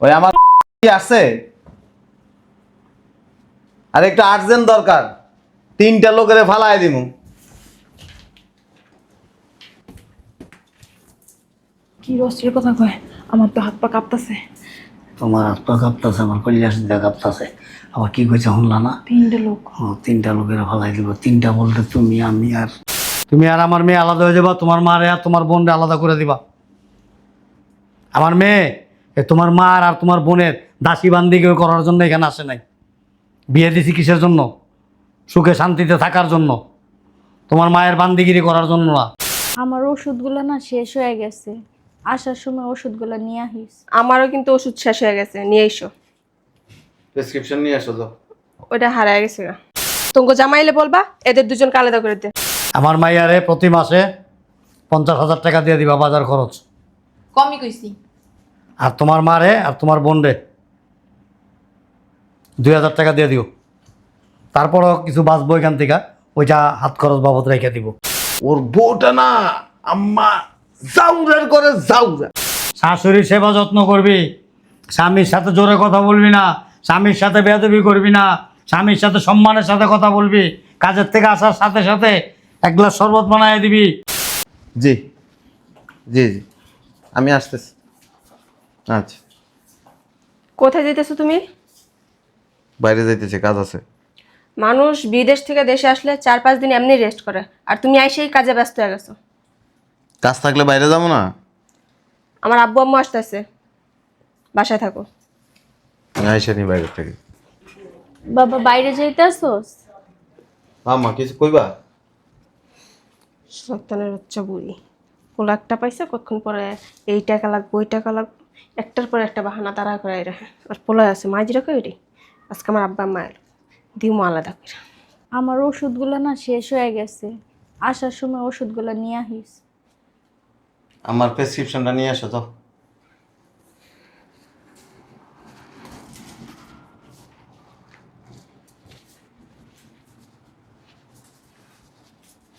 ওই আমার কি আছে? আর একটু আর্জেন্ট দরকার। তিনটা লোকের ফালাই দিমু। কি রস্টের কথা কয়? আমার তো হাত পা কাঁপতাছে। তোমার হাত পা কাঁপতাছে আমার কলিজা সিদ্ধা কাঁপতাছে। আবার কি কইছে শুনলা না? তিনটা লোক। ও, তিনটা লোকের ফালাই দিব। তিনটা বলতে তুমি আমি আর তুমি আর আমার মেয়ে আলাদা হয়ে যাবা। তোমার মারে আর তোমার বোনরে আলাদা করে দিবা। আমার মেয়ে তোমার মার আর তোমার বোনের দাসী বান্দি কেউ করার জন্য এখানে আসে নাই। বিয়ে দিছি কিসের জন্য? সুখে শান্তিতে থাকার জন্য। তোমার মায়ের বান্দিগিরি করার জন্য না। আমার ওষুধগুলো না শেষ হয়ে গেছে। আসার সময় ওষুধগুলো নিয়ে আহিস আমারও কিন্তু ওষুধ শেষ হয়ে গেছে নিয়ে এসো প্রেসক্রিপশন নিয়ে আসো তো। ওইটা হারায় গেছে গা। তোমাকে জামাইলে বলবা এদের দুজনকে আলাদা করে দে। আমার মাইয়ারে প্রতি মাসে পঞ্চাশ হাজার টাকা দিয়ে দিবা বাজার খরচ। কমই কইছি। আর তোমার মারে আর তোমার বোনরে দুই হাজার টাকা দিয়ে দিও। তারপরও কিছু বাঁচবো এখান থেকে ওইটা হাত খরচ বাবদ রেখে দিব। ওর বউটা না আম্মা জাউরের করে জাউরা। শাশুড়ির সেবা যত্ন করবি স্বামীর সাথে জোরে কথা বলবি না স্বামীর সাথে বেয়াদবি করবি না স্বামীর সাথে সম্মানের সাথে কথা বলবি কাজের থেকে আসার সাথে সাথে এক গ্লাস শরবত বানায় দিবি। জি জি জি আমি আসতেছি। আচ্ছা। কোথায় যেতেছো তুমি? বাইরে যাইতেছে কাজ আছে। মানুষ বিদেশ থেকে দেশে আসলে চার পাঁচ দিন এমনি রেস্ট করে। আর তুমি আইসেই কাজে ব্যস্ত হয়ে গেছো। কাজ থাকলে বাইরে যাব না? আমার আব্বু আম্মু আসতেছে। বাসায় থাকো। আমি আইসানি বাইরে থেকে। বাবা বাইরে যেতে আসোস আম্মা কিছু কইবা? সন্তানের হচ্ছে বুড়ি। পোলা একটা পাইছে কতক্ষণ পরে এই টাকা লাগবে ওই টাকা লাগবে একটার পর একটা বাহানা তারা করে রাখে আর পোলা আছে মাঝিরা কই রে আজকে আমার আব্বা মায়ের দিমো আলাদা করে আমার ওষুধগুলো না শেষ হয়ে গেছে। আসার সময় ওষুধগুলো নিয়ে আহিস আমার প্রেসক্রিপশনটা নিয়ে আসো তো।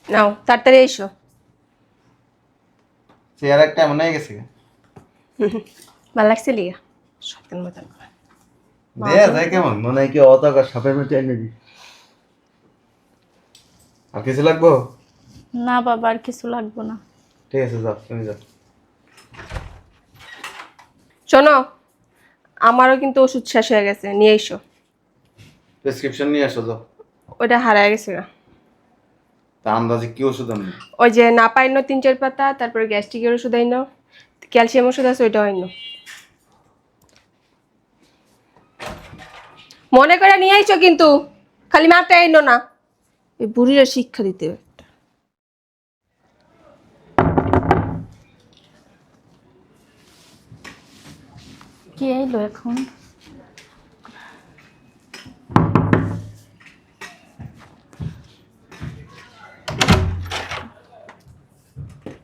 নাও তাড়াতাড়ি এসো। চেয়ার একটা এমন হয়ে গেছে ভালো লাগছে লিয়া সত্যের মতন দেয়া যায় কেমন? মনে হয় কি অতকা সাপের মতো এনে দি। আর কিছু লাগবো? না বাবা আর কিছু লাগবে না। ঠিক আছে যাও তুমি যাও। শোনো আমারও কিন্তু ওষুধ শেষ হয়ে গেছে নিয়ে এসো। প্রেসক্রিপশন নিয়ে আসো তো ওইটা হারায় গেছে গা। তা আন্দাজে কি ওষুধ আনব? ওই যে না পাইনো তিন চার পাতা তারপরে গ্যাস্ট্রিকের ওষুধ আইনো ক্যালসিয়াম ওষুধ আছে ওইটা আইনো। মনে করে নিয়ে আইছো কিন্তু। খালি মাঠে আইনো না। এই বুড়িরা শিক্ষা দিতে। কি এলো এখন?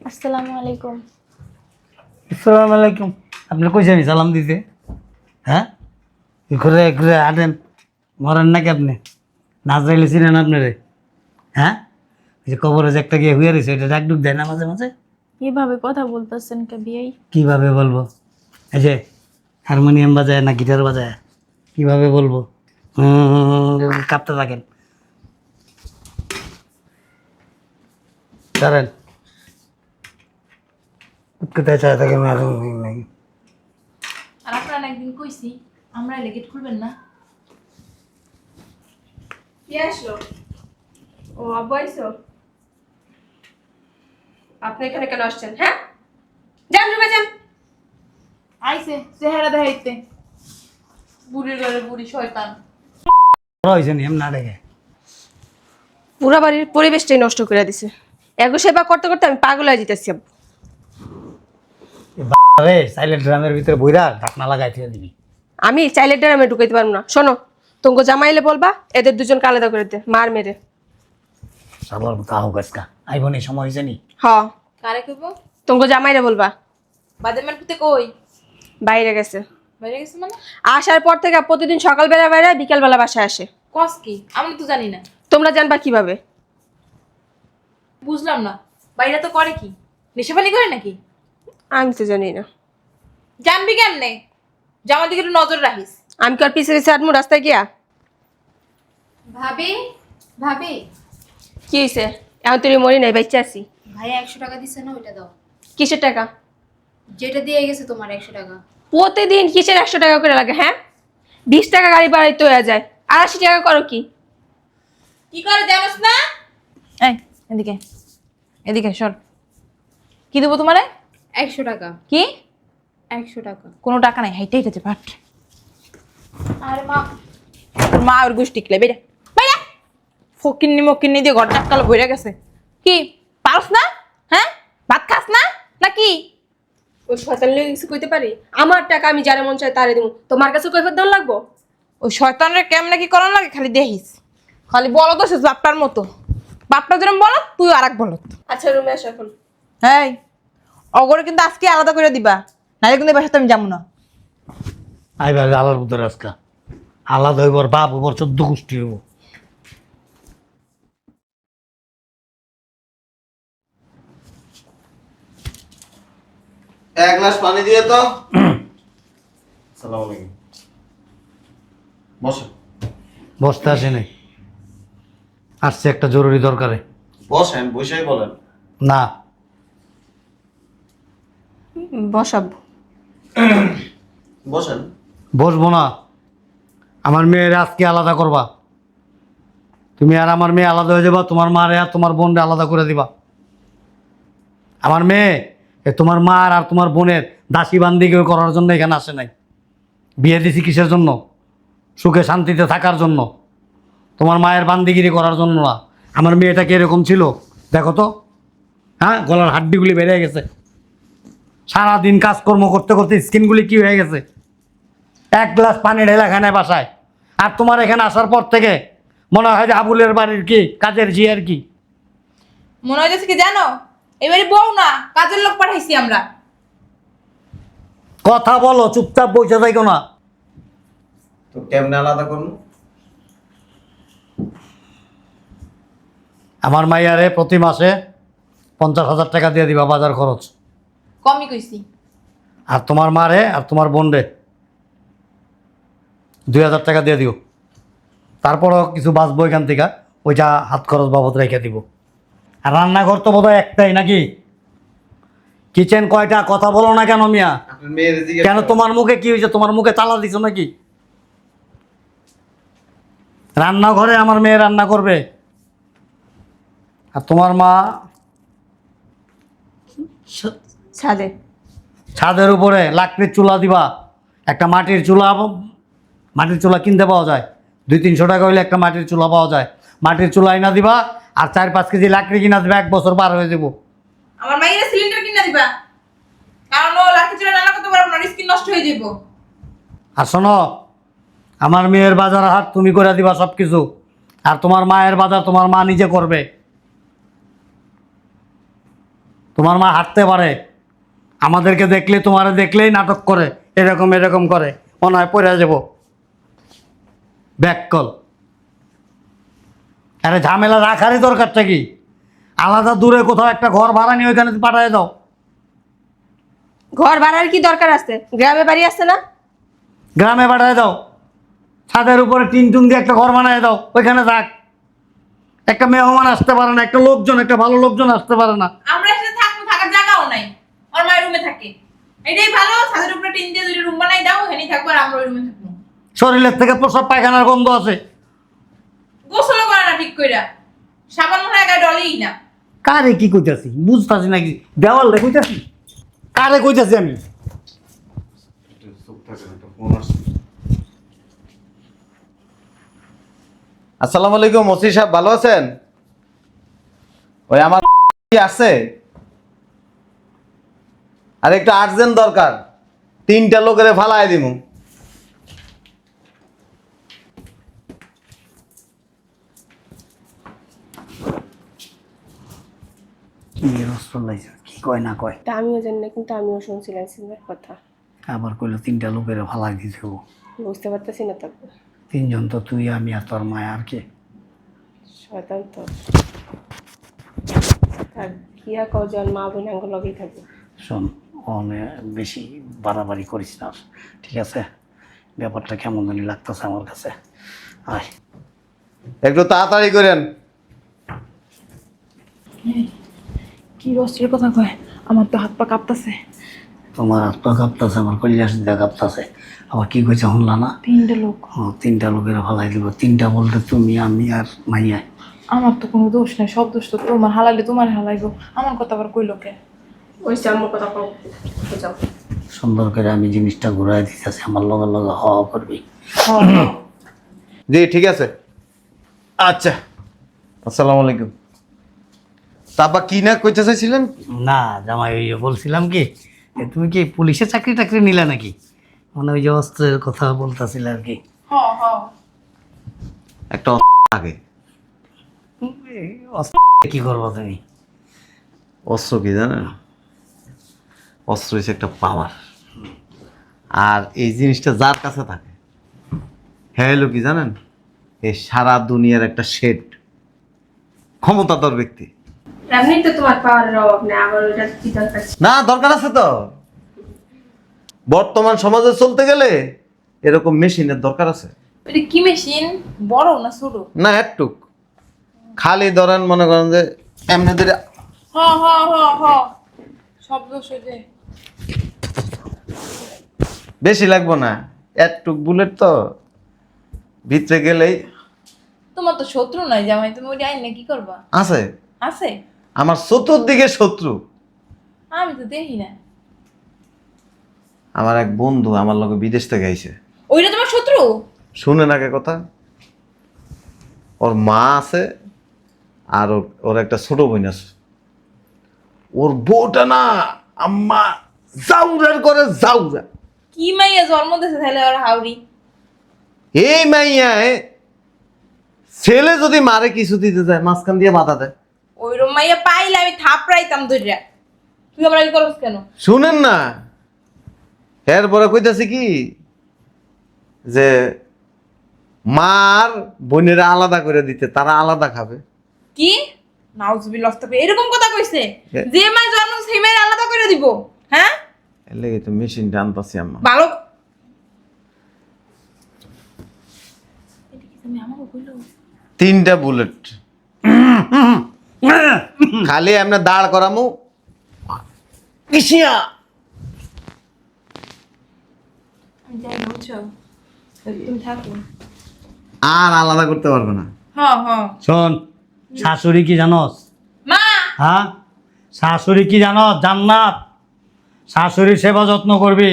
আসসালামু আলাইকুম। আসসালামু আলাইকুম। আপনি কইছেন সালাম দিতে। হ্যাঁ? ঘুরে ঘুরে হাঁটেন মরেন নাকি আপনি না চাইলে চিনেন আপনারে। হ্যাঁ? যে কবরে যে একটা গিয়ে হুয়ে রয়েছে এটা ডাক ডুক দেয় না মাঝে মাঝে? এভাবে কথা বলতেছেন কে বিয়াই কীভাবে বলব? এই যে হারমোনিয়াম বাজায় না গিটার বাজায়? কীভাবে বলব? কাঁপতে থাকেন। দাঁড়ান। কোথায় চায় থাকেন আর আপনারা একদিন কইছি আমরা এলে গেট খুলবেন না। কে আসলো? ও আব্বু আইসো? আপনি এখানে কেন আসছেন হ্যাঁ? যান রুমে যান। আইছে চেহারা দেখাইতে। বুড়ির ঘরে বুড়ি শয়তান। বড় হয়েছে নি না ডেকে পুরা বাড়ির পরিবেশটাই নষ্ট করে দিছে। এগো সেবা করতে করতে আমি পাগল হয়ে যেতেছি আব্বু। সাইলেন্ট ড্রামের ভিতরে বইরা ঢাকনা লাগাই দিয়ে দিবি। আমি চাইলের ড্রামে ঢুকাইতে পারব না। শোনো তোমাকে জামাইলে বলবা এদের দুজনকে আলাদা করে দে মার মেরে। সালার মতো গাছকা আইব নি সময় হয়েছে নি? হ। কারে কইব? তোমাকে জামাইলে বলবা। বাদের পুতে কই? বাইরে গেছে। বাইরে গেছে মানে? আসার পর থেকে প্রতিদিন সকালবেলা বাইরে বিকালবেলা বাসায় আসে। কস কি? আমি তো জানি না। তোমরা জানবা কীভাবে? বুঝলাম না। বাইরে তো করে কি? নেশাপানি করে নাকি? আমি তো জানি না। জানবি কেমনে? জামার দিকে একটু নজর রাখিস। আমি কি আর পিছে পিছে আটমু রাস্তায় গিয়া? ভাবি ভাবি। কি হয়েছে এখন তুই মরি নাই বাচ্চা আছি। ভাই একশো টাকা দিচ্ছে না ওইটা দাও। কিসের টাকা? যেটা দিয়ে গেছে তোমার একশো টাকা। প্রতিদিন কিসের একশো টাকা করে লাগে হ্যাঁ? বিশ টাকা গাড়ি বাড়াইতে হয়ে যায়। আর আশি টাকা করো কি? কি করে জানোস না? এই এদিকে এদিকে সর। কি দেবো তোমারে? একশো টাকা। কি? একশো টাকা। কোনো টাকা নাই হাইটাই যেতে পাঠ আরে মা। তোর মা ওর গোষ্ঠী ক্লে বেড়ে। বেড়ে! ফকিন্নি মকিন্নি দিয়ে ঘর ডাক্কাল বইরা গেছে। কি পারস না? হ্যাঁ? ভাত খাস না? নাকি? ওই শয়তান লিয়ে কিছু কইতে পারি? আমার টাকা আমি যারে মন চাই তারে দেবো তোমার কাছে কৈফত দেওয়ার লাগবো? ওই শয়তানরে কেমনে কি করার লাগে? খালি দেখিস। খালি বলো তো সে বাপটার মতো। বাপটা যেরকম বলত তুই আর এক বলত আচ্ছা রুমে আসো এখন। হ্যাঁ অগরে কিন্তু আজকে আলাদা করে দিবা। নাহলে কিন্তু সাথে আমি যাব না। আইবার আলার মধ্যে রাস্তা আলাদা হইবার বাপ হইবার চোদ্দ গোষ্ঠী হইব। এক গ্লাস পানি দিয়ে তো। সালাম আলাইকুম বসেন বসতে আসে নাই। আসছে একটা জরুরি দরকারে। বসেন বসেই বলেন। না। বসাবো। বসেন। বসবো না। আমার মেয়ের আজকে আলাদা করবা। তুমি আর আমার মেয়ে আলাদা হয়ে যাবা, তোমার মারে আর তোমার বোনরে আলাদা করে দিবা। আমার মেয়ে তোমার মার আর তোমার বোনের দাসী বান্দি করার জন্য এখানে আসে নাই। বিয়ে দিছি কিসের জন্য? সুখে শান্তিতে থাকার জন্য। তোমার মায়ের বান্দিগিরি করার জন্য না। আমার মেয়েটা কি এরকম ছিল? দেখো তো। হ্যাঁ গলার হাড্ডিগুলি বেড়ে গেছে। সারাদিন কাজকর্ম করতে করতে স্কিনগুলি কি হয়ে গেছে? এক গ্লাস পানি ঢেলা খানে বাসায়। আর তোমার এখানে আসার পর থেকে মনে হয় যে আবুলের বাড়ির কি কাজের জি আর কি? মনে হয়েছে কি জানো? এবারে বউ না কাজের লোক পাঠাইছি আমরা। কথা বলো চুপচাপ বসে থাকো না। তো কেমনে আলাদা করুন আমার মাইয়ারে প্রতি মাসে পঞ্চাশ হাজার টাকা দিয়ে দিবা বাজার খরচ। কমই কইছি। আর তোমার মারে আর তোমার বোনরে দুই হাজার টাকা দিয়ে দিও। তারপরও কিছু বাঁচবো এখান থেকে ওইটা হাত খরচ বাবদ রেখে দিব। আর রান্নাঘর তো বোধহয় একটাই নাকি? কিচেন কয়টা? কথা বলো না কেন মিয়া? আপনার মেয়ের দিকে কেন তোমার মুখে কি হয়েছে? তোমার মুখে তালা দিছো নাকি? রান্নাঘরে আমার মেয়ে রান্না করবে। আর তোমার মা ছাদে। ছাদের উপরে লাকড়ির চুলা দিবা একটা মাটির চুলা মাটির চুলা কিনতে পাওয়া যায়। দুই তিনশো টাকা হইলে একটা মাটির চুলা পাওয়া যায়। মাটির চুলা না দিবা আর চার পাঁচ কেজি লাকড়ি কিনা দিবা এক বছর পার হয়ে যাব। আমার মাইয়ের সিলিন্ডার কিনা দিবা। কারণ ও লাঠি চুরা রান্না করতে পারব না স্কিন নষ্ট হয়ে যাব। আর শোনো আমার মেয়ের বাজার হাট তুমি করে দিবা সব কিছু আর তোমার মায়ের বাজার তোমার মা নিজে করবে। তোমার মা হাঁটতে পারে আমাদেরকে দেখলে তোমারে দেখলেই নাটক করে এরকম এরকম করে। হয় পড়ে যাব। ব্যাককল। আরে ঝামেলা রাখারই দরকারটা কি? আলাদা দূরে কোথাও একটা ঘর ভাড়া নিয়ে ওইখানে পাঠিয়ে দাও। ঘর ভাড়ার কি দরকার আছে? গ্রামে বাড়ি আছে না? গ্রামে পাঠিয়ে দাও। ছাদের উপরে টিন টুন দিয়ে একটা ঘর বানিয়ে দাও। ওইখানে থাক। একটা মেহমান আসতে পারে না একটা লোকজন একটা ভালো লোকজন আসতে পারে না। আমরা এখানে থাকব থাকার জায়গাও নাই ওর মায়ের রুমে থাকে। এটাই ভালো ছাদের উপরে টিন দিয়ে দুটো রুম বানাই দাও হেনি থাকব আর আমরা ওই রুমে থাকব। শরীরের থেকে প্রসব পায়খানার গন্ধ আছে। গোসলও করে না ঠিক কইরা। সাবান মনে হয় ডলেই না। কারে কি কইতাছি? বুঝতাছি নাকি? দেওয়াল রে কইতাছি? কারে কইতাছি আমি? আসসালামু আলাইকুম ওসি সাহেব ভালো আছেন? ওই আমার কি আছে? আর একটু আর্জেন্ট দরকার। তিনটা লোকেরে ফালাই দিমু। কি কয় না কয়? তা আমিও জানি না কিন্তু আমিও শুনছিলাম সিনেমার কথা। আবার কইলো তিনটা লোকের ফালাই দিতে হব বুঝতে পারতেছি না তো। তিনজন তো তুই আমি আর তোর মায় আর কে? শয়তান তো। আর কিয়া কজন মা বোন আঙ্গ লগেই থাকবে। শোন অনেক বেশি বাড়াবাড়ি করিস না। ঠিক আছে? ব্যাপারটা কেমন জানি লাগতেছে আমার কাছে। আয়। একটু তাড়াতাড়ি করেন। কি রস্টের কথা কয়? আমার তো হাত পা কাঁপতাছে। তোমার হাত পা কাঁপতেছে আমার কলিয়া সিদ্ধা কাঁপতেছে। আবার কি কইছে শুনলা না? তিনটে লোক। ও, তিনটা লোকের ফালাই দিব তিনটা বলতে তুমি আমি আর মাইয়া। আমার তো কোনো দোষ নাই সব দোষ তো তোমার। হালাইলে তোমার হালাইবো। আমার কথা আবার কই লোকে ওই আমার কথা কও। যাও সুন্দর করে আমি জিনিসটা ঘুরাই দিতেছি আমার লগে লগে হওয়া করবি। জি ঠিক আছে। আচ্ছা। আসসালামু আলাইকুম। তারপর কি না কইতে চাইছিলেন? না জামাই ওই যে বলছিলাম কি এ, তুমি কি পুলিশে চাকরি টাকরি নিলা নাকি? মানে ওই যে অস্ত্রের কথা বলতেছিল আর কি। একটা আগে এই অস্ত্র কি করব তুমি? অস্ত্র কি জানেন? অস্ত্র হচ্ছে একটা পাওয়ার আর এই জিনিসটা যার কাছে থাকে। হ্যাঁ হলো কি জানেন? এই সারা দুনিয়ার একটা শেড ক্ষমতাধর ব্যক্তি। এমনি তো তোমার পাওয়ারের অভাব নেই আবার ওইটা কি দরকার না দরকার আছে তো। বর্তমান সমাজে চলতে গেলে এরকম মেশিনের দরকার আছে। এটা কি মেশিন? বড় না ছোট? না একটুক। খালি ধরেন মনে করেন যে এমনি ধরে হ হ হ হ। সব দোষ হয়ে যায় বেশি লাগবো না। একটুক বুলেট তো। ভিতরে গেলেই তোমার তো শত্রু নাই জামাই তুমি ওই আইন কি করবা? আছে। আছে? আমার চতুর্দিকে শত্রু। আমি তো দেখি না। আমার এক বন্ধু আমার লগে বিদেশ থেকে আইছে। ওইটা তোমার শত্রু? শুনেন আগে কথা। ওর মা আছে আর ওর ওর একটা ছোট বোন আছে। ওর বউটা না আম্মা। জাউরার করে জাউরা। কি মাইয়া জন্ম দিয়েছে তাহলে ওর হাউরি? এই মাইয়ায় ছেলে যদি মারে কিছু দিতে যায় মাঝখান দিয়ে বাধা দেয়। ওইরম মাইয়া পাইলে আমি থাপড়াইতাম ধরিয়া তুই আমার আগে করস কেন? শুনেন না। এরপরে কইতাছি কি যে মার বোনেরা আলাদা করে দিতে তারা আলাদা খাবে। কি? নাউজুবিল লস্তাবে এরকম কথা কইছে? যে মাই জন্ম সেই মায়ের আলাদা করে দিব হ্যাঁ? লেগে তো মেশিনটা আনতাছি আম্মা ভালো তিনটা বুলেট খালি এমনি দাঁড় করামু কিসিয়া আর আলাদা করতে পারবে না শোন শাশুড়ি কি জানস মা হ্যাঁ শাশুড়ি কি জানস জান্নাত শাশুড়ির সেবা যত্ন করবি,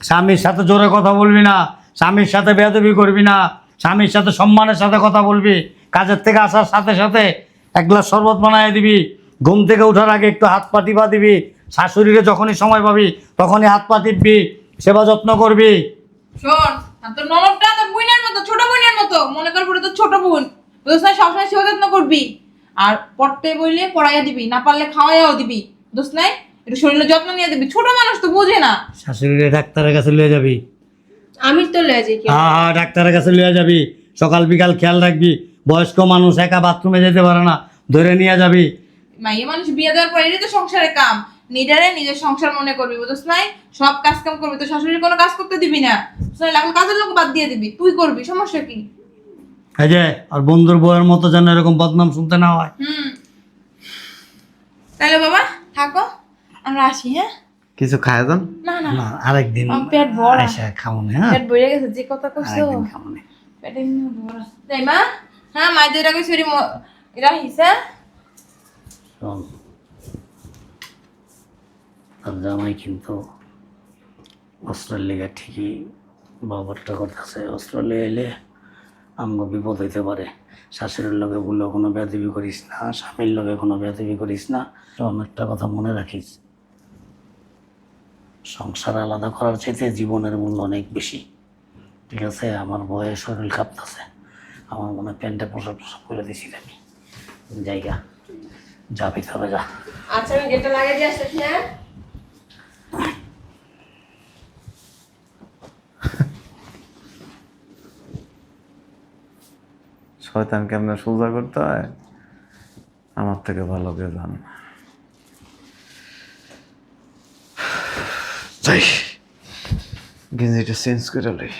স্বামীর সাথে জোরে কথা বলবি না, স্বামীর সাথে বেয়াদবি করবি না, স্বামীর সাথে সম্মানের সাথে কথা বলবি, কাজের থেকে আসার সাথে সাথে এক গ্লাস শরবত বানায় দিবি, ঘুম থেকে ওঠার আগে একটু হাত পা টিপা দিবি, শাশুড়িরে যখনই সময় পাবি তখনই হাত পা টিপবি, সেবা যত্ন করবি। তোর মতো মতো, মনে ছোট বোন সেবা যত্ন করবি, আর পড়তে বললে পড়াইয়া দিবি, না পারলে খাওয়াইয়াও দিবি দোষ নাই? একটু শরীরের যত্ন নিয়ে দিবি ছোট মানুষ তো বোঝে না। শাশুড়িরে ডাক্তারের কাছে লিয়ে যাবি। আমি তো লেজি কি হ্যাঁ হ্যাঁ ডাক্তারের কাছে লিয়ে যাবি। সকাল বিকাল খেয়াল রাখবি। বয়স্ক মানুষ একা বাথরুমে যেতে পারে না। ধরে নিয়ে যাবি। মাইয়ে মানুষ বিয়ে দেওয়ার পর এটাই তো সংসারের কাম। নিজেরে নিজের সংসার মনে করবি বুঝছ নাই? সব কাজ কাম করবি। তো শাশুড়ির কোনো কাজ করতে দিবি না। নাই? লাগলে কাজের লোক বাদ দিয়ে দিবি। তুই করবি সমস্যা কি? এই যে আর বন্ধুর বউয়ের মতো যেন এরকম বদনাম শুনতে না হয়। হুম। তাহলে বাবা থাকো। আমরা আসি হ্যাঁ? কিছু খায় যান না না। না আরেকদিন পেট ভরা। আইসা খাওনে হ্যাঁ? পেট ভরে গেছে যে কথা কইছো। খাওনে পেটে এমনি ভরা। তাই মা? হ্যাঁ মা এরি এরা হিসা শোন। তার জামাই কিন্তু অস্ট্রেলিয়া ঠিকই বাবারটা করতেছে। অস্ট্রেলিয়া এলে আমগো বিপদ হইতে পারে। শাশুড়ির লগে ভুলো কোনো বেদবি করিস না স্বামীর লগে কোনো বেদবি করিস না। শোন একটা কথা মনে রাখিস। সংসার আলাদা করার চাইতে জীবনের মূল্য অনেক বেশি। ঠিক আছে? আমার বয়ে শরীর কাঁপতেছে। আমার মনে হয় প্যান্টে পোশাক টোশাক করে দিছি আমি জায়গা। যাবি তবে যা। আচ্ছা আমি গেটটা লাগিয়ে দিয়ে আসতেছি হ্যাঁ? শয়তান কেমনে সোজা করতে হয়? আমার থেকে ভালো কেউ জানে না। যাই। গেঞ্জিটা চেঞ্জ করে লই।